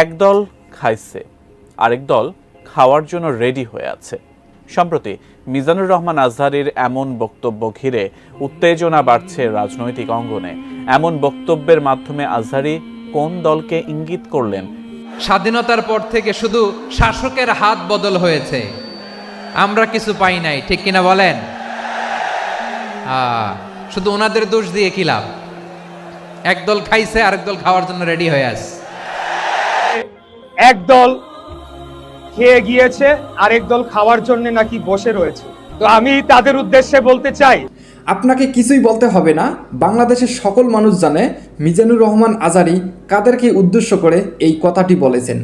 একদল খাইছে, আরেক দল খাওয়ার জন্য রেডি হয়ে আছে। সম্প্রতি মিজানুর রহমান আজহারির এমন বক্তব্য ঘিরে উত্তেজনা বাড়ছে রাজনৈতিক অঙ্গনে। এমন বক্তব্যের মাধ্যমে আজহারি কোন দলকে ইঙ্গিত করলেন? স্বাধীনতার পর থেকে শুধু শাসকের হাত বদল হয়েছে। আমরা কিছু পাই নাই, ঠিক কিনা বলেন? শুধু ওনাদের দোষ দিয়ে কি লাভ? একদল খাইছে, আরেক দল খাওয়ার জন্য রেডি হয়ে আস একদল খেয়ে গিয়েছে, আরেক দল খাওয়ার জন্য নাকি বসে রয়েছে। তো আমি তাদের উদ্দেশ্যে বলতে চাই। আপনাকে কিছুই বলতে হবে না। বাংলাদেশের সকল মানুষ জানে মিজানুর রহমান আজারি কাদেরকে উদ্দেশ্য করে এই কথাটি বলেছেন।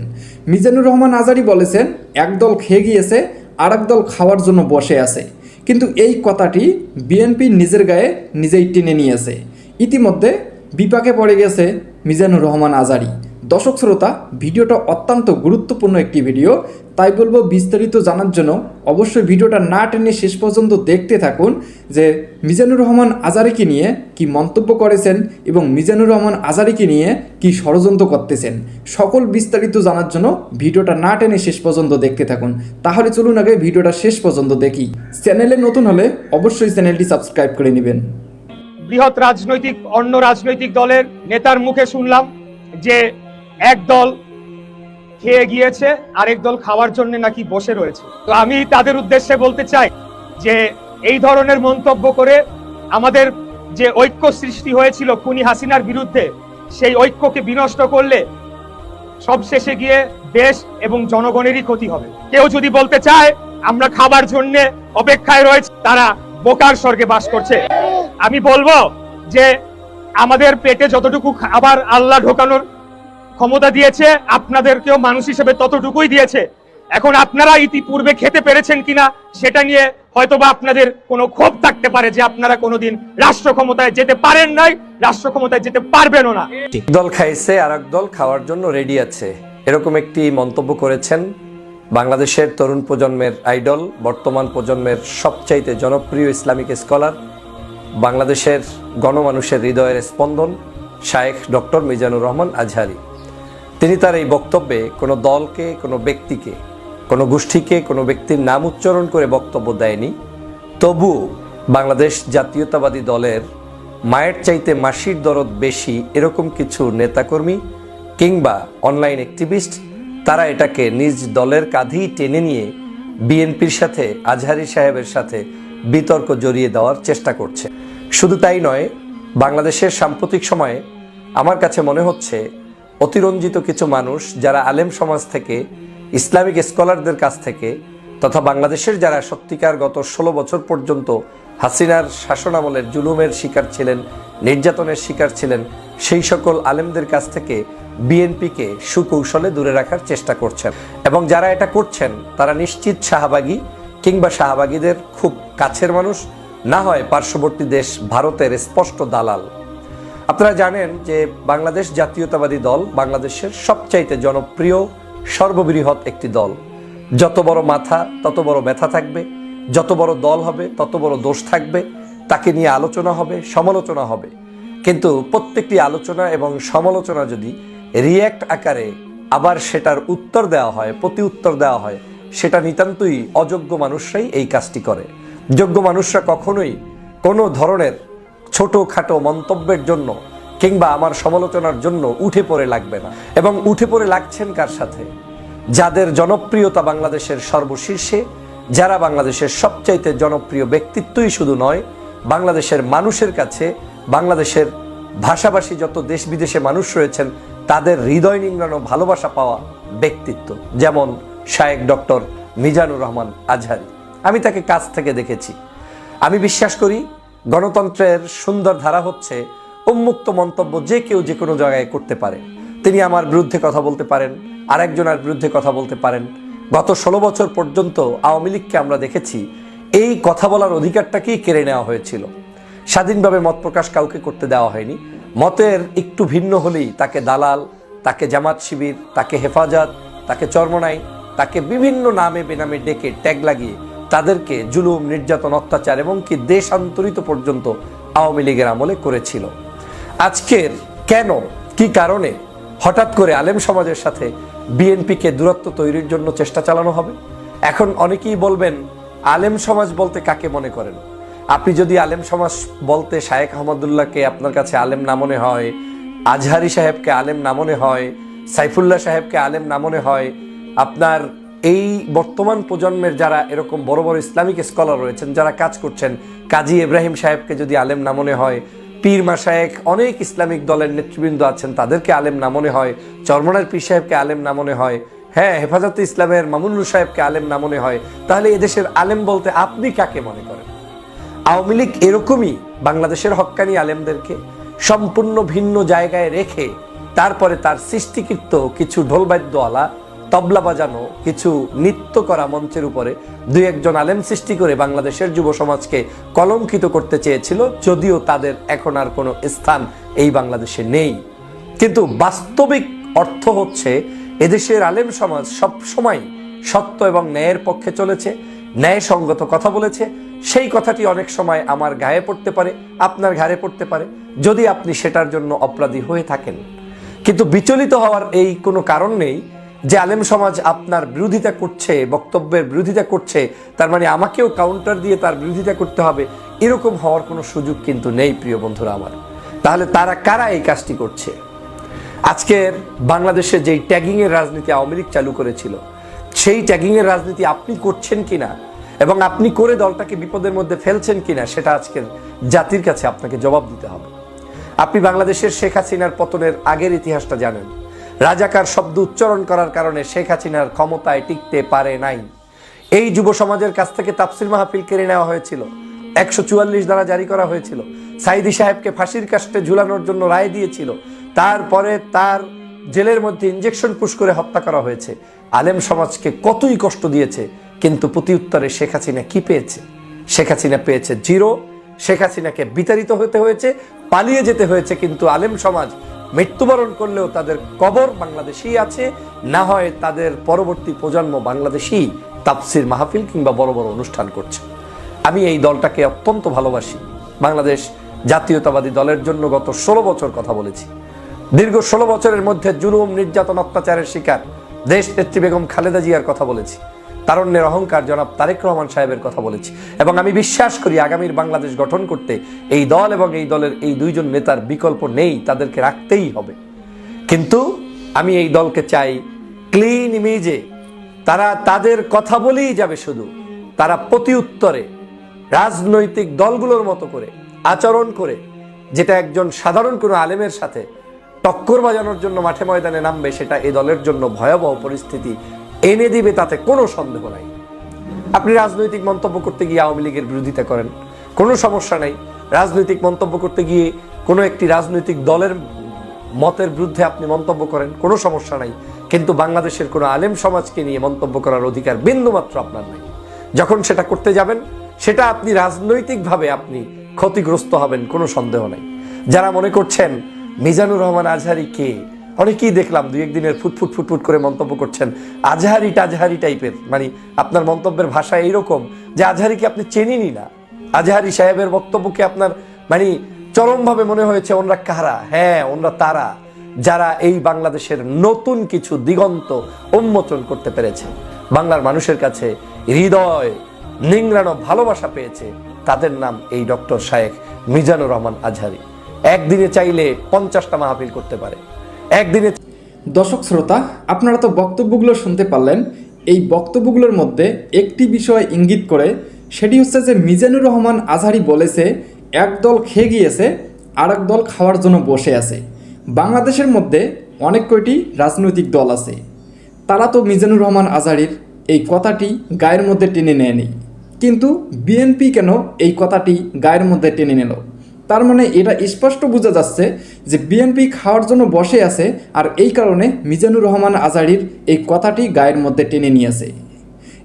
মিজানুর রহমান আজারি বলেছেন একদল খেয়ে গিয়েছে আর দল খাওয়ার জন্য বসে আছে। কিন্তু এই কথাটি বিএনপি নিজের গায়ে নিজেই টেনে নিয়েছে। ইতিমধ্যে বিপাকে পড়ে গেছে মিজানুর রহমান আজারি। দর্শক শ্রোতা, ভিডিওটা অত্যন্ত গুরুত্বপূর্ণ একটি ভিডিও। তাই বলব বিস্তারিত জানার জন্য অবশ্যই ভিডিওটা না টেনে শেষ পর্যন্ত দেখতে থাকুন যে মিজানুর রহমান আজারিকে নিয়ে কি মন্তব্য করেছেন এবং মিজানুর রহমান আজারিকে নিয়ে কি ষড়যন্ত্র করতেছেন। সকল বিস্তারিত জানার জন্য ভিডিওটা না টেনে শেষ পর্যন্ত দেখতে থাকুন। তাহলে চলুন আগে ভিডিওটা শেষ পর্যন্ত দেখি। চ্যানেলে নতুন হলে অবশ্যই চ্যানেলটি সাবস্ক্রাইব করে নেবেন। বৃহৎ রাজনৈতিক, অন্য রাজনৈতিক দলের নেতার মুখে শুনলাম যে এক দল খেয়ে গিয়েছে, আরেক দল খাওয়ার জন্য নাকি বসে রয়েছে। তো আমি তাদের উদ্দেশ্যে বলতে চাই যে, এই ধরনের মন্তব্য করে আমাদের যে ঐক্য সৃষ্টি হয়েছিল খুনি হাসিনার বিরুদ্ধে, সেই ঐক্যকে বিনষ্ট করলে সবশেষে গিয়ে দেশ এবং জনগণেরই ক্ষতি হবে। কেউ যদি বলতে চায়, আমরা খাবার জন্য অপেক্ষায় রয়েছে, তারা বোকার স্বর্গে বাস করছে। আমি বলব যে, আমাদের পেটে যতটুকু খাবার আল্লাহ ঢোকানোর ক্ষমতা দিয়েছে, আপনাদেরকেও মানুষ হিসেবে ততটুকুই দিয়েছে। এখন আপনারা ইতিপূর্বে খেতে পেরেছেন কিনা, সেটা নিয়ে হয়তোবা আপনাদের কোনো ক্ষোভ থাকতে পারে যে আপনারা কোনোদিন রাষ্ট্র ক্ষমতায় যেতে পারেন নাই, রাষ্ট্র ক্ষমতায় যেতে পারবেনও না। দল খাইছে আর দল খাওয়ার জন্য রেডি আছে। এরকম একটি মন্তব্য করেছেন বাংলাদেশের তরুণ প্রজন্মের আইডল, বর্তমান প্রজন্মের সবচাইতে জনপ্রিয় ইসলামিক স্কলার, বাংলাদেশের গণমানুষের হৃদয়ের স্পন্দন, শায়েখ ডক্টর মিজানুর রহমান আজহারি। তিনি তার এই বক্তব্যে কোনো দলকে, কোনো ব্যক্তিকে, কোনো গোষ্ঠীকে, কোনো ব্যক্তির নাম উচ্চারণ করে বক্তব্য দেয়নি। তবুও বাংলাদেশ জাতীয়তাবাদী দলের মায়ের চাইতে মাসির দরদ বেশি এরকম কিছু নেতাকর্মী কিংবা অনলাইন অ্যাক্টিভিস্ট, তারা এটাকে নিজ দলের কাঁধেই টেনে নিয়ে বিএনপির সাথে, আজহারি সাহেবের সাথে বিতর্ক জড়িয়ে দেওয়ার চেষ্টা করছে। শুধু তাই নয়, বাংলাদেশের সাম্প্রতিক সময়ে আমার কাছে মনে হচ্ছে অতিরঞ্জিত কিছু মানুষ যারা আলেম সমাজ থেকে, ইসলামিক স্কলারদের কাছ থেকে, তথা বাংলাদেশের যারা সত্যিকার গত ষোলো বছর পর্যন্ত হাসিনার শাসনামলের জুলুমের শিকার ছিলেন, নির্যাতনের শিকার ছিলেন, সেই সকল আলেমদের কাছ থেকে বিএনপিকে সুকৌশলে দূরে রাখার চেষ্টা করছেন। এবং যারা এটা করছেন, তারা নিশ্চিত শাহবাগী কিংবা শাহবাগীদের খুব কাছের মানুষ, না হয় পার্শ্ববর্তী দেশ ভারতের স্পষ্ট দালাল। আপনারা জানেন যে বাংলাদেশ জাতীয়তাবাদী দল বাংলাদেশের সবচাইতে জনপ্রিয়, সর্ববৃহৎ একটি দল। যত বড় মাথা, তত বড় ব্যথা থাকবে। যত বড় দল হবে, তত বড় দোষ থাকবে। তাকে নিয়ে আলোচনা হবে, সমালোচনা হবে। কিন্তু প্রত্যেকটি আলোচনা এবং সমালোচনা যদি রিয়্যাক্ট আকারে আবার সেটার উত্তর দেওয়া হয় প্রতি উত্তর দেওয়া হয়, সেটা নিতান্তই অযোগ্য মানুষরাই এই কাজটি করে। যোগ্য মানুষরা কখনোই কোনো ধরনের ছোটোখাটো মন্তব্যের জন্য কিংবা আমার সমালোচনার জন্য উঠে পড়ে লাগবে না। এবং উঠে পড়ে লাগছেন কার সাথে? যাদের জনপ্রিয়তা বাংলাদেশের সর্বশীর্ষে, যারা বাংলাদেশের সবচাইতে জনপ্রিয় ব্যক্তিত্বই শুধু নয়, বাংলাদেশের মানুষের কাছে, বাংলাদেশের ভাষাভাষী যত দেশ বিদেশে মানুষ রয়েছেন, তাদের হৃদয় নিংড়ানো ভালোবাসা পাওয়া ব্যক্তিত্ব। যেমন শায়েক ডক্টর মিজানুর রহমান আজহারি। আমি তাকে কাছ থেকে দেখেছি। আমি বিশ্বাস করি গণতন্ত্রের সুন্দর ধারা হচ্ছে উন্মুক্ত মন্তব্য যে কেউ যে কোনো জায়গায় করতে পারে। তিনি আমার বিরুদ্ধে কথা বলতে পারেন, আরেকজনের বিরুদ্ধে কথা বলতে পারেন। গত ষোলো বছর পর্যন্ত আওয়ামী লীগকে আমরা দেখেছি, এই কথা বলার অধিকারটাকেই কেড়ে নেওয়া হয়েছিল। স্বাধীনভাবে মত প্রকাশ কাউকে করতে দেওয়া হয়নি। মতের একটু ভিন্ন হলেই তাকে দালাল, তাকে জামাত শিবির, তাকে হেফাজত, তাকে চর্মনাই, তাকে বিভিন্ন নামে বেনামে ডেকে ট্যাগ লাগিয়ে তাদেরকে জুলুম, নির্যাতন, অত্যাচার এবং কি দেশান্তরিত পর্যন্ত আওয়ামী লীগের আমলে করেছিল। আজকের কেন, কি কারণে হঠাৎ করে আলেম সমাজের সাথে বিএনপিকে দূরত্ব তৈরির জন্য চেষ্টা চালানো হবে? এখন অনেকেই বলবেন, আলেম সমাজ বলতে কাকে মনে করেন? আপনি যদি আলেম সমাজ বলতে শায়েখ আহমদুল্লাহকে আপনার কাছে আলেম না মনে হয়, আজহারি সাহেবকে আলেম না মনে হয়, সাইফুল্লাহ সাহেবকে আলেম না মনে হয়, আপনার এই বর্তমান প্রজন্মের যারা এরকম বড় বড় ইসলামিক স্কলার রয়েছেন, যারা কাজ করছেন, কাজী ইব্রাহিম সাহেবকে যদি আলেম না মনে হয়, পীর মাসায়েক অনেক ইসলামিক দলের নেতৃবৃন্দ আছেন, তাদেরকে আলেম না মনে হয়, চরমনার পীর সাহেবকে আলেম না মনে হয় হ্যাঁ হেফাজতে ইসলামের মামুনুল সাহেবকে আলেম না মনে হয়, তাহলে এদেশের আলেম বলতে আপনি কাকে মনে করেন? আওয়ামী লীগ এরকমই বাংলাদেশের হক্কানি আলেমদেরকে সম্পূর্ণ ভিন্ন জায়গায় রেখে, তারপরে তার সৃষ্টিকৃত কিছু ঢোলবাদ্যওয়ালা তবলা বাজানো, কিছু নৃত্য করা মঞ্চের উপরে দুই একজন আলেম সৃষ্টি করে বাংলাদেশের যুব সমাজকে কলঙ্কিত করতে চেয়েছিল, যদিও তাদের এখন আর কোনো স্থান এই বাংলাদেশে নেই। কিন্তু বাস্তবিক অর্থ হচ্ছে, এদেশের আলেম সমাজ সব সময় সত্য এবং ন্যায়ের পক্ষে চলেছে, ন্যায়সঙ্গত কথা বলেছে। সেই কথাটি অনেক সময় আমার গায়ে পড়তে পারে, আপনার ঘাড়ে পড়তে পারে, যদি আপনি সেটার জন্য অপরাধী হয়ে থাকেন। কিন্তু বিচলিত হওয়ার এই কোনো কারণ নেই যে আলেম সমাজ আপনার বিরোধিতা করছে, বক্তব্যের বিরোধিতা করছে, তার মানে আমাকেও কাউন্টার দিয়ে তার বিরোধিতা করতে হবে, এরকম হওয়ার কোনো সুযোগ কিন্তু নেই প্রিয় বন্ধুরা আমার। তাহলে তারা কারা এই কাজটি করছে? আজকের বাংলাদেশে যেই ট্যাগিংয়ের রাজনীতি আওয়ামী লীগ চালু করেছিল, সেই ট্যাগিংয়ের রাজনীতি আপনি করছেন কিনা এবং আপনি করে দলটাকে বিপদের মধ্যে ফেলছেন কিনা, সেটা আজকের জাতির কাছে আপনাকে জবাব দিতে হবে। আপনি বাংলাদেশের শেখ হাসিনার পতনের আগের ইতিহাসটা জানেন। রাজাকার শব্দ উচ্চারণ করার কারণে শেখ হাসিনার ক্ষমতায় টিকতে পারে নাই। এই যুব সমাজের কাছ থেকে তাফসির মাহফিল কেড়ে নেওয়া হয়েছিল। একশো চুয়াল্লিশ দ্বারা জারি করা হয়েছিল। সাইদি সাহেবকে ফাঁসির কাস্টে ঝুলানোর জন্য রায় দিয়েছিল। তারপরে তার জেলের মধ্যে ইঞ্জেকশন পুশ করে হত্যা করা হয়েছে। আলেম সমাজকে কতই কষ্ট দিয়েছে, কিন্তু প্রতি উত্তরে শেখ হাসিনা কি পেয়েছে? শেখ হাসিনা পেয়েছে জিরো। শেখ হাসিনাকে বিতাড়িত হতে হয়েছে, পালিয়ে যেতে হয়েছে, কিন্তু আলেম সমাজ মৃত্যুবরণ করলেও তাদের কবর বাংলাদেশেই আছে, না হয় তাদের পরবর্তী প্রজন্ম বাংলাদেশেই তাপসির মাহফিল কিংবা বড় বড় অনুষ্ঠান করছে। আমি এই দলটাকে অত্যন্ত ভালোবাসি। বাংলাদেশ জাতীয়তাবাদী দলের জন্য গত ষোলো বছর কথা বলেছি। দীর্ঘ ষোলো বছরের মধ্যে জুলুম, নির্যাতন, অত্যাচারের শিকার দেশ নেত্রী বেগম খালেদা জিয়ার কথা বলেছি। তারণ্যের অহংকার জনাব তারেক রহমান সাহেবের কথা বলেছি। এবং আমি বিশ্বাস করি আগামীর বাংলাদেশ গঠন করতে এই দল এবং এই দলের এই দুইজন নেতার বিকল্প নেই, তাদেরকে রাখতেই হবে। কিন্তু আমি এই দলকে চাই ক্লিন ইমেজে তারা তাদের কথা বলেই যাবে শুধু। তারা প্রতি উত্তরে রাজনৈতিক দলগুলোর মতো করে, আচরণ করে, যেটা একজন সাধারণ কোনো আলেমের সাথে টক্কর বাজানোর জন্য মাঠে ময়দানে নামবে, সেটা এই দলের জন্য ভয়াবহ পরিস্থিতি এনে দিবে তাতে কোনো সন্দেহ নাই। আপনি রাজনৈতিক মন্তব্য করতে গিয়ে আওয়ামী লীগের বিরোধিতা করেন, কোনো সমস্যা নাই। রাজনৈতিক মন্তব্য করতে গিয়ে কোনো একটি রাজনৈতিক দলের মতের বিরুদ্ধে আপনি মন্তব্য করেন, কোনো সমস্যা নাই। কিন্তু বাংলাদেশের কোনো আলেম সমাজকে নিয়ে মন্তব্য করার অধিকার বিন্দুমাত্র আপনার নাই। যখন সেটা করতে যাবেন, সেটা আপনি রাজনৈতিকভাবে আপনি ক্ষতিগ্রস্ত হবেন, কোনো সন্দেহ নাই। যারা মনে করছেন, মিজানুর রহমান আজহারি কে? অনেকেই দেখলাম দুই একদিনের ফুটফুট ফুটফুট করে মন্তব্য করছেন, আজহারি টাজহারি টাইপের। মানে আপনার মন্তব্যের ভাষা এইরকম যে আজহারিকে আপনি চেনেনই না। আজহারি সাহেবের বক্তব্যকে আপনার মানে চরমভাবে মনে হয়েছে, ওনরা কারা? হ্যাঁ ওনরা তারা, যারা এই বাংলাদেশের নতুন কিছু দিগন্ত উন্মোচন করতে পেরেছে। বাংলার মানুষের কাছে হৃদয়, নিংড়ানো ভালোবাসা পেয়েছে, তাদের নাম এই ডক্টর শায়েখ মিজানুর রহমান আজহারি। একদিনে চাইলে পঞ্চাশটা মাহফিল করতে পারে। একদিনে দর্শক শ্রোতা, আপনারা তো বক্তব্যগুলো শুনতে পারলেন। এই বক্তব্যগুলোর মধ্যে একটি বিষয় ইঙ্গিত করে, সেটি হচ্ছে যে মিজানুর রহমান আজহারি বলেছে, এক দল খেয়ে গিয়েছে আর দল খাওয়ার জন্য বসে আছে। বাংলাদেশের মধ্যে অনেক কয়টি রাজনৈতিক দল আছে। তারা তো মিজানুর রহমান আজহারির এই কথাটি গায়ের মধ্যে টেনে নেয়নি। কিন্তু বিএনপি কেন এই কথাটি গায়ের মধ্যে টেনে নিল? তার মানে এটা স্পষ্ট বোঝা যাচ্ছে যে বিএনপি খাওয়ার জন্য বসে আছে আর এই কারণে মিজানুর রহমান আজারির এই কথাটি গায়ের মধ্যে টেনে নিয়েছে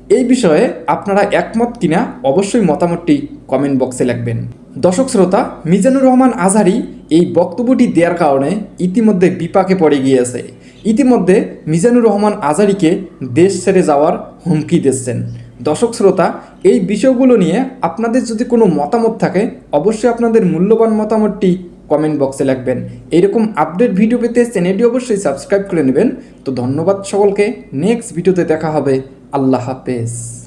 এই বিষয়ে আপনারা একমত কিনা অবশ্যই মতামতটি কমেন্ট বক্সে লিখবেন। দর্শক শ্রোতা, মিজানুর রহমান আজহারি এই বক্তব্যটি দেওয়ার কারণে ইতিমধ্যে বিপাকে পড়ে গিয়েছে। ইতিমধ্যে মিজানুর রহমান আজারিকে দেশ ছেড়ে যাওয়ার হুমকি দিচ্ছেন। দর্শক শ্রোতা, এই বিষয়গুলো নিয়ে আপনাদের যদি কোনো মতামত থাকে, অবশ্যই আপনাদের মূল্যবান মতামতটি কমেন্ট বক্সে লাগবেন এরকম আপডেট ভিডিও পেতে চ্যানেলটি অবশ্যই সাবস্ক্রাইব করে নেবেন। তো ধন্যবাদ সকলকে। নেক্সট ভিডিওতে দেখা হবে। আল্লাহ হাফেজ।